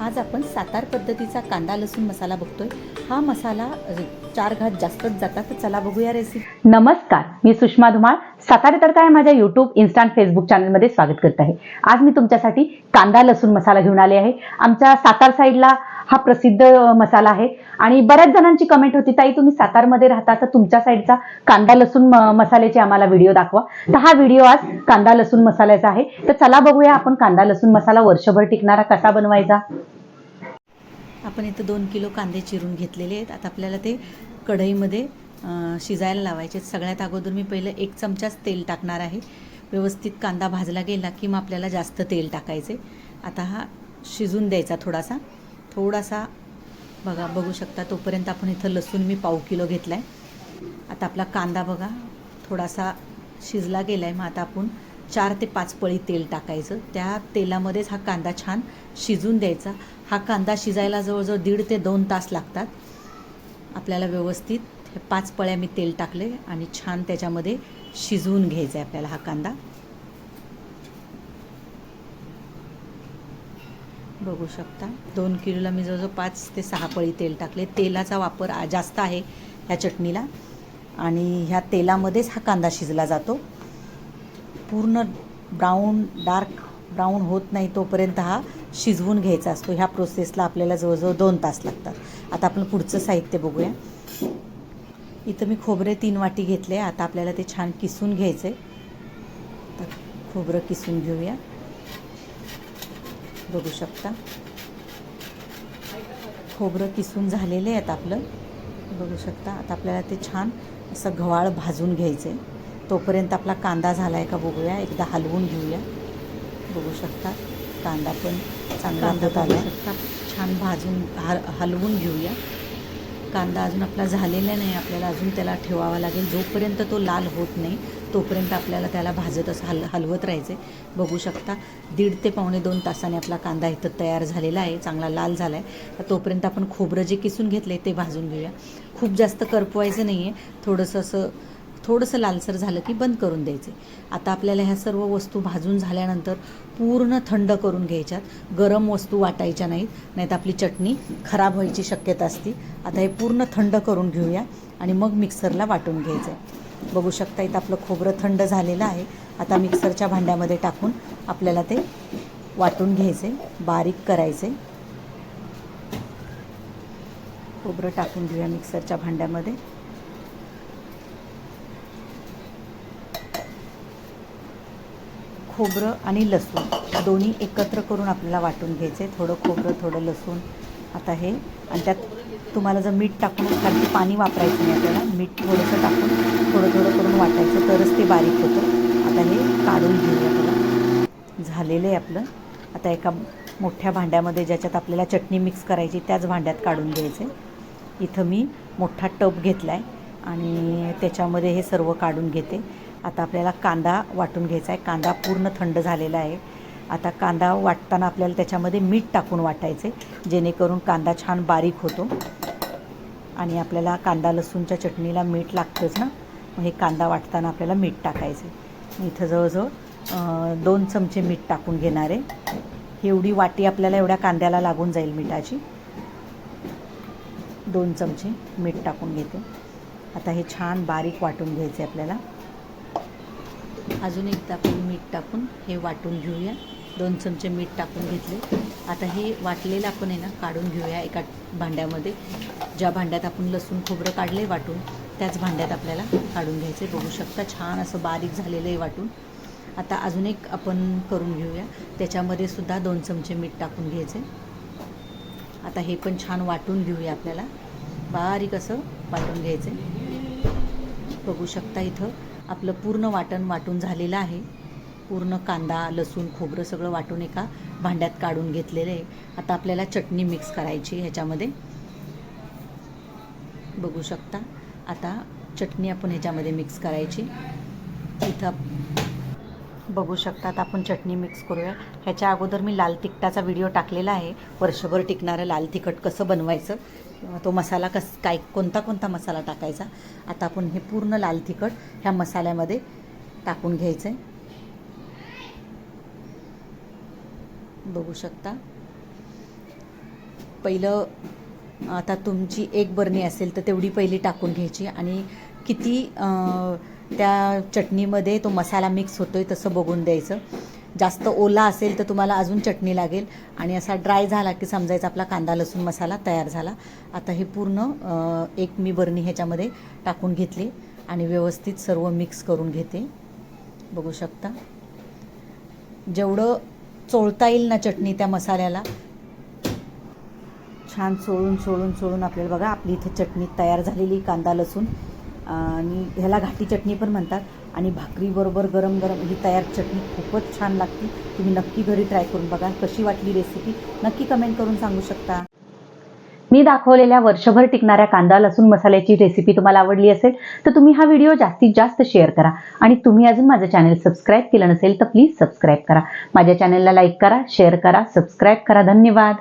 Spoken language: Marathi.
आज आपण सातार पद्धतीचा कांदा लसूण मसाला बघतोय. हा मसाला चार घात जास्तच जातात तर चला बघूया रेसिपी नमस्कार मी सुषमा धुमाळ सातारे तडका काय माझ्या युट्यूब इन्स्टांट फेसबुक चॅनलमध्ये स्वागत करत आहे. आज मी तुमच्यासाठी कांदा लसूण मसाला घेऊन आले आहे. आमच्या सातार साईडला हा प्रसिद्ध मसाला आहे. आणि बऱ्याच जणांची कमेंट होती ताई तुम्ही सातारमध्ये राहता तर तुमच्या साईडचा कांदा लसूण म- मसाल्याचे आम्हाला व्हिडिओ दाखवा. तर हा व्हिडिओ आज कांदा लसूण मसाल्याचा आहे. तर चला बघूया आपण कांदा लसूण मसाला वर्षभर टिकणारा कसा बनवायचा. आपण इथं दोन किलो कांदे चिरून घेतलेले आहेत. आता आपल्याला ते कढईमध्ये शिजायला लावायचे आहेत. सगळ्यात अगोदर मी पहिलं एक चमचाच तेल टाकणार आहे. व्यवस्थित कांदा भाजला गेला की मग आपल्याला जास्त तेल टाकायचे आता हा शिजून द्यायचा थोडासा. थोडासा बघा बघू शकता तोपर्यंत आपण इथं लसूण मी पाव किलो घेतला आहे आता आपला कांदा बघा थोडासा शिजला गेला आहे मग आता आपण चार ते पाच पळी तेल टाकायचं. त्या तेलामध्येच हा कांदा छान शिजून द्यायचा. हा कांदा शिजायला जवळजवळ दीड ते दोन तास लागतात. आपल्याला व्यवस्थित हे पाच पळ्या मी तेल टाकले आणि छान त्याच्यामध्ये शिजवून घ्यायचं आहे आपल्याला हा कांदा. बघू शकता. दोन किलोला मी जवळजवळ पाच ते सहा पळी तेल टाकले. तेलाचा वापर जास्त आहे ह्या चटणीला. आणि ह्या तेलामध्येच हा कांदा शिजला जातो. पूर्ण ब्राऊन डार्क ब्राऊन होत नाही तोपर्यंत हा शिजवून घ्यायचा असतो. ह्या प्रोसेसला आपल्याला जवळजवळ दोन तास लागतात. आता आपण पुढचं साहित्य बघूया. इथं मी खोबरे तीन वाटी घेतले. आता आपल्याला ते छान किसून घ्यायचे तर खोबरं किसून घेऊया. बघू शकता. खोबरं किसून झालेले आहेत आपलं. बघू शकता आता आपल्याला ते छान असं गव्हाळ भाजून घ्यायचं आहे तोपर्यंत आपला कांदा झाला आहे का बघूया एकदा हलवून घेऊया. बघू शकता कांदा पण चांगला आला शकता. छान भाजून हल हलवून घेऊया. कांदा अजून आपला झालेला नाही आपल्याला अजून त्याला ठेवावा लागेल. जोपर्यंत तो लाल होत नाही तोपर्यंत आपल्याला त्याला भाजत असं हल हलवत राहायचे बघू शकता दीड ते पावणे दोन तासाने आपला कांदा इथं तयार झालेला आहे चांगला लाल झाला आहे तर तोपर्यंत आपण खोबरं जे किसून घेतलं आहे ते भाजून घेऊया. खूप जास्त करपवायचं नाही आहे थोडंसं असं थोडंसं लालसर झालं की बंद करून द्यायचे. आता आपल्याला ह्या सर्व वस्तू भाजून झाल्यानंतर पूर्ण थंड करून घ्यायच्यात. गरम वस्तू वाटायच्या नाहीत नाहीतर आपली चटणी खराब व्हायची शक्यता असती. आता हे पूर्ण थंड करून घेऊया आणि मग मिक्सरला वाटून घ्यायचं आहे बघू शकता इथं आपलं खोबरं थंड झालेलं आहे. आता मिक्सरच्या भांड्यामध्ये टाकून आपल्याला ते वाटून घ्यायचे बारीक करायचे खोबरं टाकून घेऊया मिक्सरच्या भांड्यामध्ये. खोबरं आणि लसूण दोन्ही एकत्र करून आपल्याला वाटून घ्यायचं. आहे थोडं खोबरं थोडं लसूण आता हे. आणि त्यात तुम्हाला जर मीठ टाकून कारण की पाणी वापरायचं नाही आपल्याला मीठ थोडंसं टाकून थोडं थोडं करून वाटायचं तरच ते बारीक होतं. आता हे काढून घेऊया आपल्याला झालेलं आहे आपलं. आता एका मोठ्या भांड्यामध्ये ज्याच्यात आपल्याला चटणी मिक्स करायची त्याच भांड्यात काढून घ्यायचं. आहे इथं मी मोठा टब घेतला आहे आणि त्याच्यामध्ये हे सर्व काढून घेते. आता आपल्याला कांदा वाटून घ्यायचा आहे. कांदा पूर्ण थंड झालेला आहे. आता कांदा वाटताना आपल्याला त्याच्यामध्ये मीठ टाकून वाटायचे जेणेकरून कांदा छान बारीक होतो. आणि आपल्याला कांदा लसूणच्या चटणीला मीठ लागतंच ना मग हे कांदा वाटताना आपल्याला मीठ टाकायचे. इथं जवळजवळ दोन चमचे मीठ टाकून घेणार आहे. ही एवढी वाटी आपल्याला एवढ्या कांद्याला लागून जाईल मिठाची. दोन चमचे मीठ टाकून घेते. आता हे छान बारीक वाटून घ्यायचे आपल्याला. अजून एकदा आपण मीठ टाकून हे वाटून घेऊया. दोन चमचे मीठ टाकून घेतले. आता हे वाटलेलं आपण आहे ना काढून घेऊया एका भांड्यामध्ये. ज्या भांड्यात आपण लसूण खोबरं काढले वाटून त्याच भांड्यात आपल्याला काढून घ्यायचं. आहे बघू शकता छान असं बारीक झालेलं आहे वाटून. आता अजून एक आपण करून घेऊया. त्याच्यामध्ये सुद्धा दोन चमचे मीठ टाकून घ्यायचे. आता हे पण छान वाटून घेऊया आपल्याला. बारीक असं वाटून घ्यायचं. बघू शकता इथं. आपलं पूर्ण वाटण वाटून झालेलं आहे. पूर्ण कांदा लसूण खोबरं सगळं वाटून एका भांड्यात काढून घेतलेलं आहे. आता आपल्याला चटणी मिक्स करायची ह्याच्यामध्ये. बघू शकता. आता चटणी आपण ह्याच्यामध्ये मिक्स करायची. इथं बघू शकतात. आपण चटणी मिक्स करूया. ह्याच्या अगोदर मी लाल तिखटाचा व्हिडिओ टाकलेला आहे. वर्षभर टिकणारं लाल तिखट कसं बनवायचं? किंवा तो मसाला कस काय कोणता कोणता मसाला टाकायचा? आता आपण हे पूर्ण लाल तिखट ह्या मसाल्यामध्ये टाकून घ्यायचं आहे बघू शकता. पहिलं आता तुमची एक बरणी असेल तर तेवढी पहिली टाकून घ्यायची. आणि किती आ, त्या चटणीमध्ये तो मसाला मिक्स होतो आहे तसं बघून द्यायचं. जास्त ओला असेल तर तुम्हाला अजून चटणी लागेल. आणि असा ड्राय झाला की समजायचा आपला कांदा लसूण मसाला तयार झाला. आता हे पूर्ण एक मी बरणी ह्याच्यामध्ये टाकून घेतली आणि व्यवस्थित सर्व मिक्स करून घेते. बघू शकता. जेवढं चोळता येईल ना चटणी त्या मसाल्याला छान चोळून चोळून चोळून आपल्याला बघा आपली इथे चटणी तयार झालेली कांदा लसूण. आणि ह्याला घाटी चटणी पण म्हणतात. आणि भाकरीबरोबर गरम गरम ही तयार चटणी खूपच छान लागते. तुम्ही नक्की घरी ट्राय करून बघा. कशी वाटली रेसिपी नक्की कमेंट करून सांगू शकता. मी दाखवलेल्या वर्षभर टिकणाऱ्या कांदा लसूण मसाल्याची रेसिपी तुम्हाला आवडली असेल तर तुम्ही हा व्हिडिओ जास्तीत जास्त शेअर करा. आणि तुम्ही अजून माझं चॅनल सबस्क्राईब केलं नसेल तर प्लीज सबस्क्राईब करा. माझ्या चॅनलला लाईक करा शेअर करा सबस्क्राईब करा. धन्यवाद.